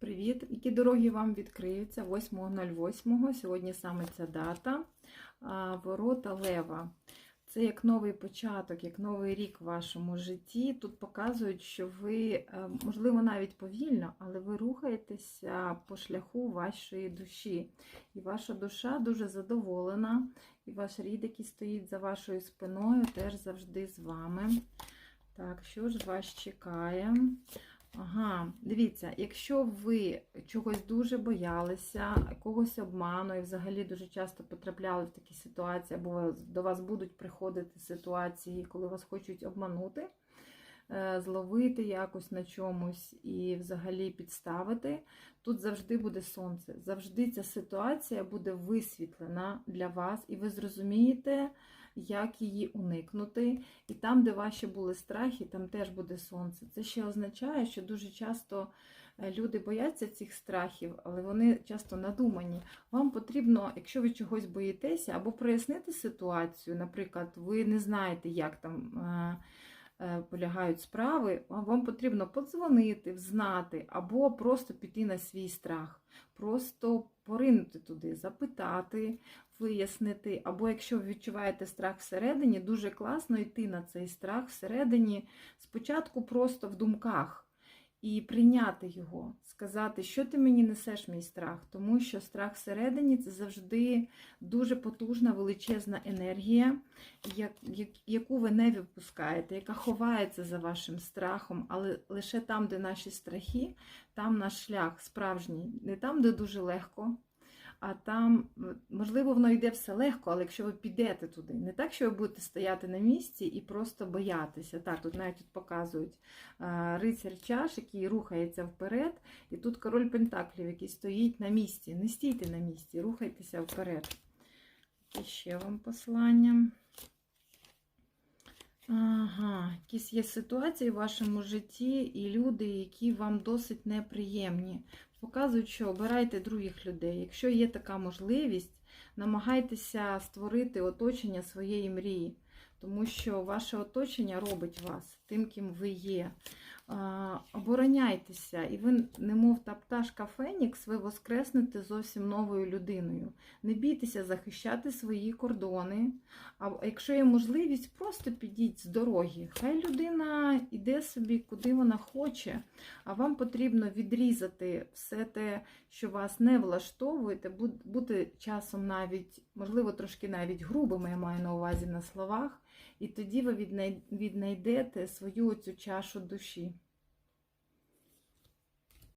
Привіт! Які дороги вам відкриються 8.08. Сьогодні саме ця дата. Ворота Лева. Це як новий початок, як новий рік в вашому житті. Тут показують, що ви, е, можливо, навіть повільно, але ви рухаєтеся по шляху вашої душі. І ваша душа дуже задоволена, і ваш рід, який стоїть за вашою спиною, теж завжди з вами. Так, що ж вас чекає? Ага, дивіться, якщо ви чогось дуже боялися, когось обману і взагалі дуже часто потрапляли в такі ситуації, або до вас будуть приходити ситуації, коли вас хочуть обманути, зловити якось на чомусь і взагалі підставити, тут завжди буде сонце. Завжди ця ситуація буде висвітлена для вас, і ви зрозумієте, як її уникнути. І там, де ваші були страхи, там теж буде сонце. Це ще означає, що дуже часто е, люди бояться цих страхів, але вони часто надумані. Вам потрібно, якщо ви чогось боїтеся, або прояснити ситуацію, наприклад, ви не знаєте, як там. Е, Полягають справи, вам потрібно подзвонити, взнати, або просто піти на свій страх, просто поринути туди, запитати, вияснити. Або якщо ви відчуваєте страх всередині, дуже класно йти на цей страх всередині, спочатку просто в думках. І прийняти його, сказати, що ти мені несеш мій страх, тому що страх всередині це завжди дуже потужна, величезна енергія, як- як- яку ви не випускаєте, яка ховається за вашим страхом, але лише там, де наші страхи, там наш шлях справжній, не там, де дуже легко, а там, можливо, воно йде все легко, але якщо ви підете туди, не так, що ви будете стояти на місці і просто боятися. Так, тут навіть тут показують а, рицар чаш, який рухається вперед, і тут король Пентаклів, який стоїть на місці. Не стійте на місці, рухайтеся вперед. І ще вам послання. Якісь є ситуації в вашому житті і люди, які вам досить неприємні. Показують, що обирайте других людей. Якщо є така можливість, намагайтеся створити оточення своєї мрії, тому що ваше оточення робить вас тим, ким ви є. Обороняйтеся, і ви, немов та пташка Фенікс, ви воскреснете зовсім новою людиною. Не бійтеся захищати свої кордони. А якщо є можливість, просто підіть з дороги. Хай людина йде собі, куди вона хоче, а вам потрібно відрізати все те, що вас не влаштовує, та бу- бути часом навіть, можливо, трошки навіть грубими, я маю на увазі на словах, і тоді ви віднайдете свою цю чашу душі.